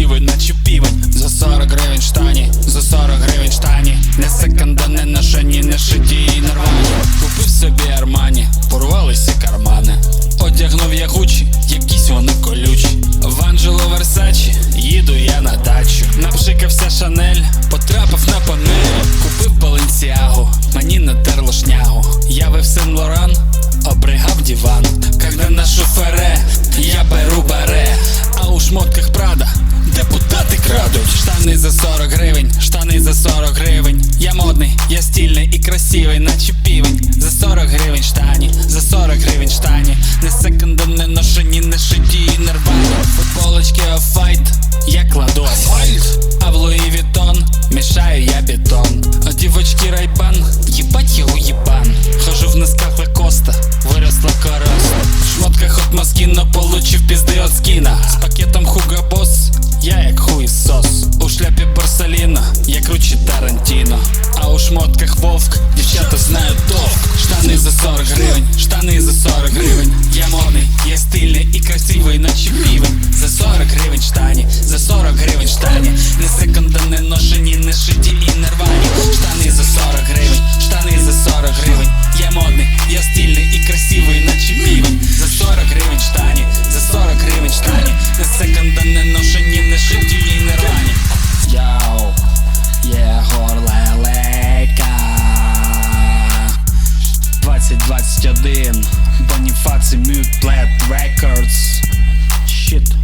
красивий, наче півень. За 40 гривень штані, за 40 гривень штані. Не секонда, не ношені, не шиті і нормальні. Купив собі армані, порвалися кармани. Одягнув я гучі, якісь вони колючі. В Анджело Версачі їду я на дачу. Напшикався Шанель, потрапив на панель. Купив Баленсіагу, мені натерло шнягу. Явив Сен Лоран, обригав диван. Когда на шофере, я беру баре. Гривень, штани за 40 гривень. Я модний, я стильний і красивий, наче півень. За 40 гривень штані, за 40 гривень штані. Не секондом, не ношені, не шиті не рвані. Футболочки офайт, я кладу асфальт. А в Луї Вітон мішаю я бетон. А дівочки райбан, їбать я шмотках вовк, дівчата знають толк Штани за 40 гривень, штани за 40 гривень. Я модний, я стильний і красивий, наче 21 Boniface Mute Plat Records. Shit.